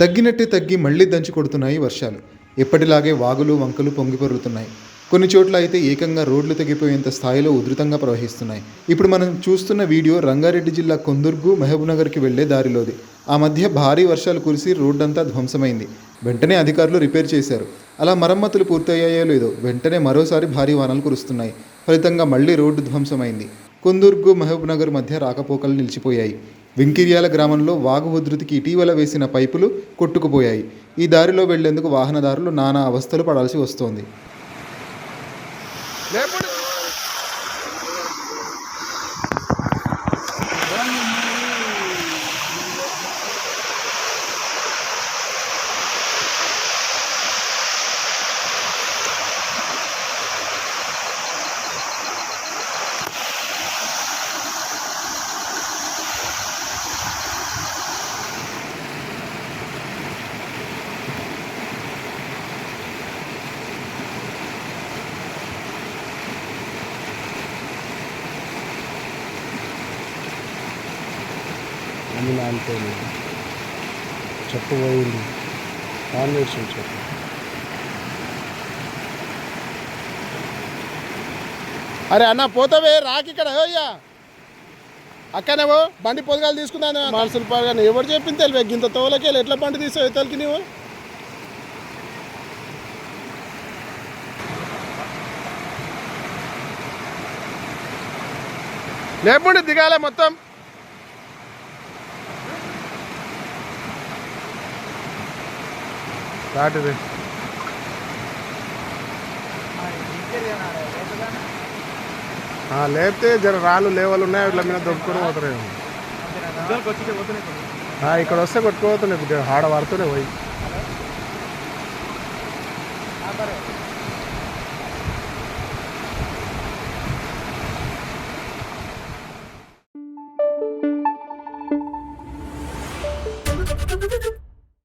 తగ్గినట్టే తగ్గి మళ్ళీ దంచి కొడుతున్నాయి వర్షాలు. ఎప్పటిలాగే వాగులు వంకలు పొంగిపరుగుతున్నాయి కొన్ని చోట్ల అయితే ఏకంగా రోడ్లు తెగిపోయేంత స్థాయిలో ఉధృతంగా ప్రవహిస్తున్నాయి. ఇప్పుడు మనం చూస్తున్న వీడియో రంగారెడ్డి జిల్లా కొందుర్గు మహబూబ్నగర్కి వెళ్ళే దారిలోది. ఆ మధ్య భారీ వర్షాలు కురిసి రోడ్డంతా ధ్వంసమైంది. వెంటనే అధికారులు రిపేర్ చేశారు. అలా మరమ్మతులు పూర్తయ్యాయో లేదో వెంటనే మరోసారి భారీ వానలు కురుస్తున్నాయి. ఫలితంగా మళ్ళీ రోడ్డు ధ్వంసమైంది. కొందుర్గు మహబూబ్నగర్ మధ్య రాకపోకలు నిలిచిపోయాయి. వెంకిర్యాల గ్రామంలో వాగు ఉధృతికి ఇటీవల వేసిన పైపులు కొట్టుకుపోయాయి. ఈ దారిలో వెళ్ళేందుకు వాహనదారులు నానా అవస్థలు పడాల్సి వస్తోంది. అని నానిపోయింది చెప్పు పోయింది కాంబినేషన్ చెప్పు. అరే అన్న పోతావే రాకి ఇక్కడ అయ్యా అక్కనేవో బండి పొదగాలు తీసుకున్నాను మనుషులు పాగా ఎవరు చెప్పింది తెలివే? గింత తోలకి ఎట్లా బండి తీసావు ఇతలకి నీవు? లేపుండి దిగాలే మొత్తం. దాటిది ఆ, లేపితే జర రాళ్ళు లేవలు ఉన్నాయి వీళ్ళ మీద దొక్కుని పోతున్నాయి. ఇక్కడ వస్తే కొట్టుకుపోతున్నాయి కొద్దిగా ఆడ పడుతూనే పోయి.